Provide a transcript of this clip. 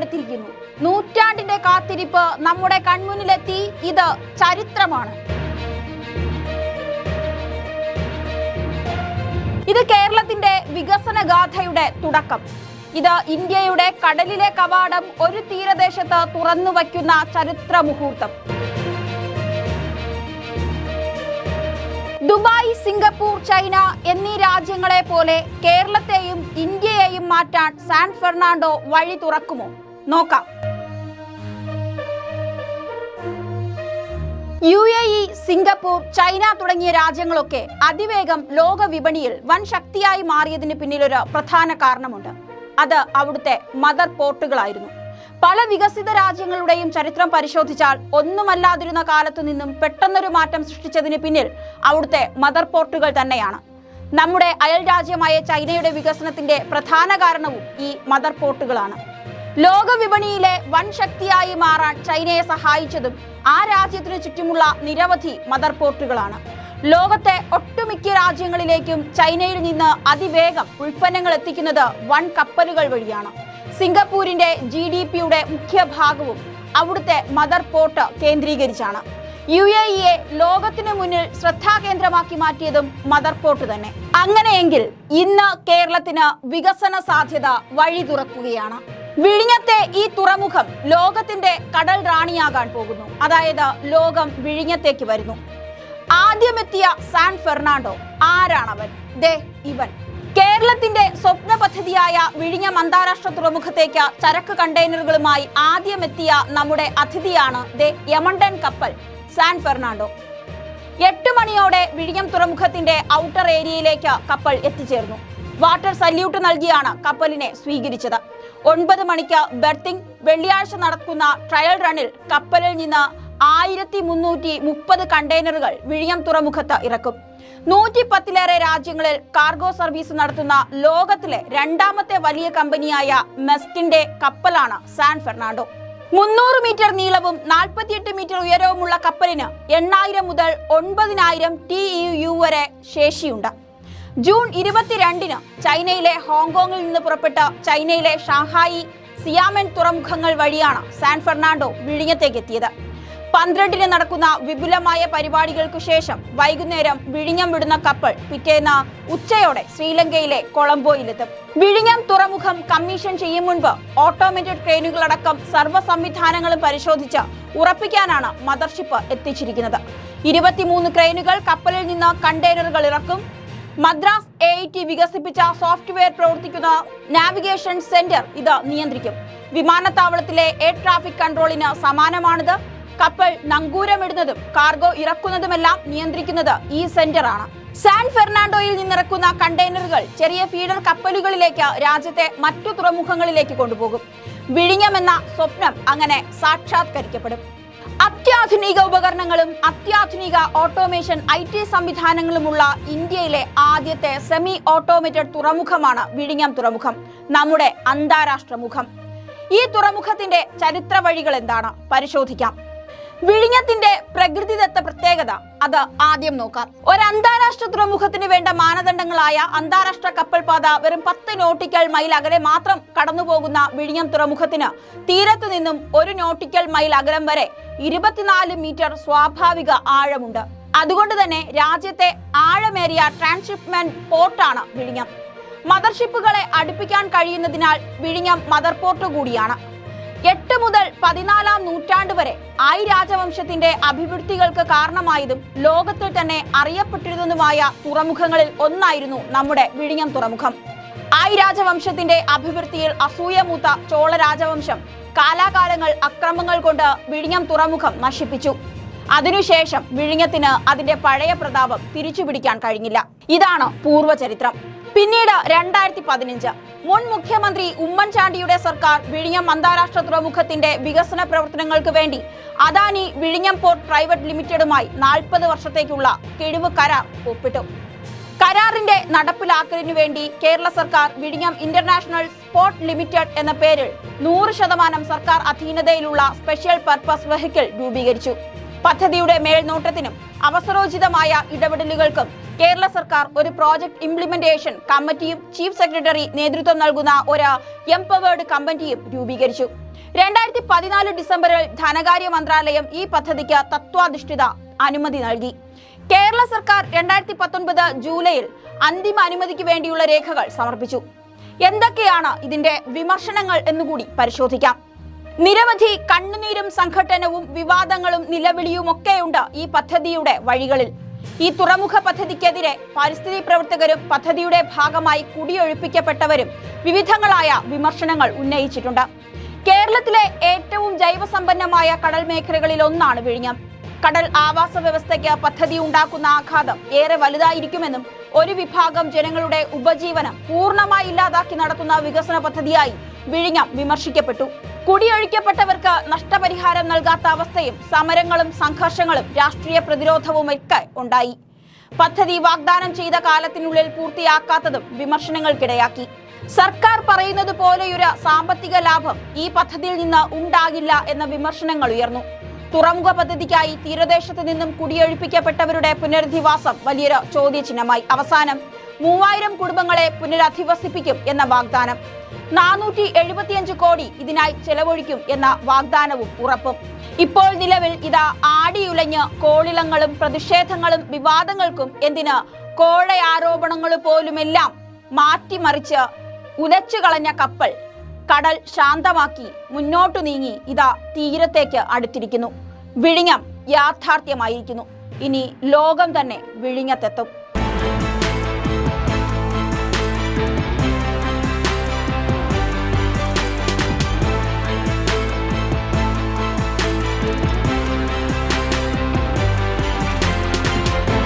അടുത്തിരിക്കുന്നു നൂറ്റാണ്ടിന്റെ കാത്തിരിപ്പ് നമ്മുടെ കൺമുന്നിലെത്തി. ഇത് ചരിത്രമാണ്. ഇത് കേരളത്തിന്റെ വികസന ഗാഥയുടെ തുടക്കം. ഇത് ഇന്ത്യയുടെ കടലിലെ കവാടം ഒരു തീരദേശത്ത് തുറന്നു വയ്ക്കുന്ന ചരിത്ര മുഹൂർത്തം. ദുബായ് സിംഗപ്പൂർ ചൈന എന്നീ രാജ്യങ്ങളെ പോലെ കേരളത്തെയും ഇന്ത്യയെയും മാറ്റാൻ സാൻ ഫെർണാണ്ടോ വഴി തുറക്കുമോ? നോക്കാം. U A E Singapore China തുടങ്ങിയ രാജ്യങ്ങളൊക്കെ അതിവേഗം ലോക വിപണിയിൽ വൻ ശക്തിയായി മാറിയതിന് പിന്നിലൊരു പ്രധാന കാരണമുണ്ട്. അത് അവിടുത്തെ മദർ പോർട്ടുകളായിരുന്നു. പല വികസിത രാജ്യങ്ങളുടെയും ചരിത്രം പരിശോധിച്ചാൽ ഒന്നുമല്ലാതിരുന്ന കാലത്തു നിന്നും പെട്ടെന്നൊരു മാറ്റം സൃഷ്ടിച്ചതിന് പിന്നിൽ അവിടുത്തെ മദർ പോർട്ടുകൾ തന്നെയാണ്. നമ്മുടെ അയൽ രാജ്യമായ ചൈനയുടെ വികസനത്തിന്റെ പ്രധാന കാരണവും ഈ മദർ പോർട്ടുകളാണ്. ലോക വിപണിയിലെ വൻ ശക്തിയായി മാറാൻ ചൈനയെ സഹായിച്ചതും ആ രാജ്യത്തിനു ചുറ്റുമുള്ള നിരവധി മദർ പോർട്ടുകളാണ്. ലോകത്തെ ഒട്ടുമിക്ക രാജ്യങ്ങളിലേക്കും ചൈനയിൽ നിന്ന് അതിവേഗം ഉൽപ്പന്നങ്ങൾ എത്തിക്കുന്നത് വൺ കപ്പലുകൾ വഴിയാണ്. സിംഗപ്പൂരിന്റെ ജി ഡി പിയുടെ മുഖ്യ ഭാഗവും അവിടുത്തെ മദർ പോർട്ട് കേന്ദ്രീകരിച്ചാണ്. യു എ ഇയെ ലോകത്തിന് മുന്നിൽ ശ്രദ്ധാകേന്ദ്രമാക്കി മാറ്റിയതും മദർ പോർട്ട് തന്നെ. അങ്ങനെയെങ്കിൽ ഇന്ന് കേരളത്തിന് വികസന സാധ്യത വഴി തുറക്കുകയാണ് വിഴിഞ്ഞത്തെ ഈ തുറമുഖം ലോകത്തിന്റെ കടൽ റാണിയാകാൻ പോകുന്നു. അതായത് ലോകം വിഴിഞ്ഞത്തേക്ക് വരുന്നു. ആദ്യമെത്തിയ സാൻ ഫെർണാണ്ടോ ആരാണവൻ? ദേ ഇവൻ. കേരളത്തിന്റെ സ്വപ്ന പദ്ധതിയായ വിഴിഞ്ഞം അന്താരാഷ്ട്ര തുറമുഖത്തേക്ക് ചരക്ക് കണ്ടെയ്നറുകളുമായി ആദ്യമെത്തിയ നമ്മുടെ അതിഥിയാണ് ദേ യമണ്ടൻ കപ്പൽ സാൻ ഫെർണാണ്ടോ. എട്ട് മണിയോടെ വിഴിഞ്ഞം തുറമുഖത്തിന്റെ ഔട്ടർ ഏരിയയിലേക്ക് കപ്പൽ എത്തിച്ചേർന്നു. വാട്ടർ സല്യൂട്ട് നൽകിയാണ് കപ്പലിനെ സ്വീകരിച്ചത്. ഒൻപത് മണിക്ക് ബെർത്തിങ് വെള്ളിയാഴ്ച നടക്കുന്ന ട്രയൽ റണ്ണിൽ കപ്പലിൽ നിന്ന് ആയിരത്തി മുന്നൂറ്റി മുപ്പത് കണ്ടെയ്നറുകൾ വിഴിയം തുറമുഖത്ത് ഇറക്കും. നൂറ്റി പത്തിലേറെ രാജ്യങ്ങളിൽ കാർഗോ സർവീസ് നടത്തുന്ന ലോകത്തിലെ രണ്ടാമത്തെ വലിയ കമ്പനിയായ മെസ്കിന്റെ കപ്പലാണ് സാൻ ഫെർണാണ്ടോ. മുന്നൂറ് മീറ്റർ നീളവും നാൽപ്പത്തിയെട്ട് മീറ്റർ ഉയരവുമുള്ള കപ്പലിന് എണ്ണായിരം മുതൽ ഒൻപതിനായിരം ടി യു വരെ ശേഷിയുണ്ട്. ജൂൺ ഇരുപത്തിരണ്ടിന് ചൈനയിലെ ഹോങ്കോങ്ങിൽ നിന്ന് പുറപ്പെട്ട ചൈനയിലെ ഷാങ്ഹായി സിയാമൻ തുറമുഖങ്ങൾ വഴിയാണ് സാൻ ഫെർണാണ്ടോ വിഴിഞ്ഞത്തേക്ക് എത്തിയത് പന്ത്രണ്ടിന് നടക്കുന്ന വിപുലമായ പരിപാടികൾക്ക് ശേഷം വൈകുന്നേരം വിഴിഞ്ഞം വിടുന്ന കപ്പൽ പിറ്റേന്ന് ഉച്ചയോടെ ശ്രീലങ്കയിലെ കൊളംബോയിലെത്തും. വിഴിഞ്ഞം തുറമുഖം കമ്മീഷൻ ചെയ്യും മുൻപ് ഓട്ടോമേറ്റഡ് ട്രെയിനുകളടക്കം സർവ സംവിധാനങ്ങളും പരിശോധിച്ച് ഉറപ്പിക്കാനാണ് മദർഷിപ്പ് എത്തിച്ചിരിക്കുന്നത്. ഇരുപത്തിമൂന്ന് ക്രെയിനുകൾ കപ്പലിൽ നിന്ന് കണ്ടെയ്നറുകൾ ഇറക്കും മദ്രാസ് എ ഐ ടി വികസിപ്പിച്ച സോഫ്റ്റ്വെയർ പ്രവർത്തിക്കുന്ന നാവിഗേഷൻ സെന്റർ ഇത് നിയന്ത്രിക്കും. വിമാനത്താവളത്തിലെ എയർ ട്രാഫിക് കൺട്രോളിന് സമാനമാണിത്. കപ്പൽ നങ്കൂരമിടുന്നതും കാർഗോ ഇറക്കുന്നതുമെല്ലാം നിയന്ത്രിക്കുന്നത് ഈ സെന്ററാണ്. സാൻ ഫെർണാണ്ടോയിൽ നിന്നിറക്കുന്ന കണ്ടെയ്നറുകൾ ചെറിയ ഫീഡർ കപ്പലുകളിലേക്ക് രാജ്യത്തെ മറ്റു തുറമുഖങ്ങളിലേക്ക് കൊണ്ടുപോകും. വിഴിഞ്ഞമെന്ന സ്വപ്നം അങ്ങനെ സാക്ഷാത്കരിക്കപ്പെടും. അത്യാധുനിക ഉപകരണങ്ങളും അത്യാധുനിക ഓട്ടോമേഷൻ ഐ ടി സംവിധാനങ്ങളുമുള്ള ഇന്ത്യയിലെ ആദ്യത്തെ സെമി ഓട്ടോമേറ്റഡ് തുറമുഖമാണ് വിഴിഞ്ഞം തുറമുഖം നമ്മുടെ അന്താരാഷ്ട്ര മുഖം. ഈ തുറമുഖത്തിന്റെ ചരിത്ര വഴികൾ എന്താണ്? പരിശോധിക്കാം. വിഴിഞ്ഞത്തിന്റെ പ്രകൃതിദത്ത പ്രത്യേകത അത് ആദ്യം നോക്കാം. ഒരു അന്താരാഷ്ട്ര തുറമുഖത്തിന് വേണ്ട മാനദണ്ഡങ്ങളായ അന്താരാഷ്ട്ര കപ്പൽപാത വെറും പത്ത് നോട്ടിക്കൽ മൈൽ അകലെ മാത്രം കടന്നുപോകുന്ന വിഴിഞ്ഞം തുറമുഖത്തിന് തീരത്തു നിന്നും ഒരു നോട്ടിക്കൽ മൈൽ അകലം വരെ ഇരുപത്തിനാല് മീറ്റർ സ്വാഭാവിക ആഴമുണ്ട്. അതുകൊണ്ട് തന്നെ രാജ്യത്തെ ആഴമേറിയ ട്രാൻസ്ഷിപ്മെന്റ് പോർട്ടാണ് വിഴിഞ്ഞം. മദർഷിപ്പുകളെ അടുപ്പിക്കാൻ കഴിയുന്നതിനാൽ വിഴിഞ്ഞം മദർ പോർട്ട് കൂടിയാണ്. എട്ട് മുതൽ പതിനാലാം നൂറ്റാണ്ട് വരെ ആയി രാജവംശത്തിന്റെ അഭിവൃദ്ധികൾക്ക് കാരണമായതും ലോകത്തിൽ തന്നെ അറിയപ്പെട്ടിരുന്നതുമായ തുറമുഖങ്ങളിൽ ഒന്നായിരുന്നു നമ്മുടെ വിഴിഞ്ഞം തുറമുഖം. ആയി രാജവംശത്തിന്റെ അഭിവൃദ്ധിയിൽ അസൂയമൂത്ത ചോള രാജവംശം കാലാകാലങ്ങൾ അക്രമങ്ങൾ കൊണ്ട് വിഴിഞ്ഞം തുറമുഖം നശിപ്പിച്ചു. അതിനുശേഷം വിഴിഞ്ഞത്തിന് അതിന്റെ പഴയ പ്രതാപം തിരിച്ചുപിടിക്കാൻ കഴിഞ്ഞില്ല. ഇതാണ് പൂർവചരിത്രം പിന്നീട് രണ്ടായിരത്തി പതിനഞ്ച് മുൻ മുഖ്യമന്ത്രി ഉമ്മൻചാണ്ടിയുടെ സർക്കാർ വിഴിഞ്ഞം അന്താരാഷ്ട്ര തുറമുഖത്തിന്റെ വികസന പ്രവർത്തനങ്ങൾക്ക് വേണ്ടി അദാനി വിഴിഞ്ഞം പോർട്ട് പ്രൈവറ്റ് ലിമിറ്റഡുമായി നാൽപ്പത് വർഷത്തേക്കുള്ള കിഴിവ് കരാർ ഒപ്പിട്ടു. കരാറിന്റെ നടപ്പിലാക്കലിനു വേണ്ടി കേരള സർക്കാർ വിഴിഞ്ഞം ഇന്റർനാഷണൽ സ്പോർട്ട് ലിമിറ്റഡ് എന്ന പേരിൽ നൂറ് ശതമാനം സർക്കാർ അധീനതയിലുള്ള സ്പെഷ്യൽ പർപ്പസ് വെഹിക്കിൾ രൂപീകരിച്ചു. പദ്ധതിയുടെ മേൽനോട്ടത്തിനും അവസരോചിതമായ ഇടപെടലുകൾക്കും കേരള സർക്കാർ ഒരു പ്രോജക്ട് ഇംപ്ലിമെന്റേഷൻ കമ്മിറ്റിയും ചീഫ് സെക്രട്ടറി നേതൃത്വം നൽകുന്ന ഒരു എംപവേർഡ് കമ്മിറ്റിയും രൂപീകരിച്ചു. രണ്ടായിരത്തി പതിനാല് ഡിസംബറിൽ ധനകാര്യ മന്ത്രാലയം ഈ പദ്ധതിക്ക് തത്വാധിഷ്ഠിത അനുമതി നൽകി. കേരള സർക്കാർ രണ്ടായിരത്തി പത്തൊൻപത് ജൂലൈയിൽ അന്തിമ അനുമതിക്ക് വേണ്ടിയുള്ള രേഖകൾ സമർപ്പിച്ചു. എന്തൊക്കെയാണ് ഇതിന്റെ വിമർശനങ്ങൾ എന്നുകൂടി പരിശോധിക്കാം. നിരവധി കണ്ണുനീരും സംഘട്ടനവും വിവാദങ്ങളും നിലവിളിയുമൊക്കെയുണ്ട് ഈ പദ്ധതിയുടെ വഴികളിൽ. ഈ തുറമുഖ പദ്ധതിക്കെതിരെ പരിസ്ഥിതി പ്രവർത്തകരും പദ്ധതിയുടെ ഭാഗമായി കുടിയൊഴിപ്പിക്കപ്പെട്ടവരും വിവിധങ്ങളായ വിമർശനങ്ങൾ ഉന്നയിച്ചിട്ടുണ്ട്. കേരളത്തിലെ ഏറ്റവും ജൈവസമ്പന്നമായ കടൽ മേഖലകളിൽ ഒന്നാണ് വിഴിഞ്ഞം. കടൽ ആവാസ വ്യവസ്ഥയ്ക്ക് പദ്ധതി ഉണ്ടാക്കുന്ന ആഘാതം ഏറെ വലുതായിരിക്കുമെന്നും ഒരു വിഭാഗം ജനങ്ങളുടെ ഉപജീവനം പൂർണമായി ഇല്ലാതാക്കി നടത്തുന്ന വികസന പദ്ധതിയായി വിഴിഞ്ഞം വിമർശിക്കപ്പെട്ടു. കുടിയൊഴിക്കപ്പെട്ടവർക്ക് നഷ്ടപരിഹാരം നൽകാത്ത അവസ്ഥയും സമരങ്ങളും സംഘർഷങ്ങളും രാഷ്ട്രീയ പ്രതിരോധവും ഒക്കെ ഉണ്ടായി. പദ്ധതി വാഗ്ദാനം ചെയ്ത കാലത്തിനുള്ളിൽ പൂർത്തിയാക്കാത്തതും വിമർശനങ്ങൾക്കിടയാക്കി. സർക്കാർ പറയുന്നത് പോലെയൊരു സാമ്പത്തിക ലാഭം ഈ പദ്ധതിയിൽ നിന്ന് ഉണ്ടാകില്ല എന്ന വിമർശനങ്ങൾ ഉയർന്നു. തുറമുഖ പദ്ധതിക്കായി തീരദേശത്ത് നിന്നും കുടിയൊഴിപ്പിക്കപ്പെട്ടവരുടെ പുനരധിവാസം വലിയൊരു ചോദ്യചിഹ്നമായി. അവസാനം മൂവായിരം കുടുംബങ്ങളെ പുനരധിവസിപ്പിക്കും എന്ന വാഗ്ദാനം. നാനൂറ്റി എഴുപത്തിയഞ്ച് കോടി ഇതിനായി ചെലവഴിക്കും എന്ന വാഗ്ദാനവും ഉറപ്പും. ഇപ്പോൾ നിലവിൽ ഇതാ ആടിയുലഞ്ഞ് കോളിളങ്ങളും പ്രതിഷേധങ്ങളും വിവാദങ്ങൾക്കും എന്തിന് കോഴ ആരോപണങ്ങൾ പോലുമെല്ലാം മാറ്റിമറിച്ച് ഉലച്ചു കളഞ്ഞ കപ്പൽ കടൽ ശാന്തമാക്കി മുന്നോട്ടു നീങ്ങി ഇതാ തീരത്തേക്ക് അടുത്തിരിക്കുന്നു. വിഴിഞ്ഞം യാഥാർത്ഥ്യമായിരിക്കുന്നു. ഇനി ലോകം തന്നെ വിഴിഞ്ഞത്തെത്തും.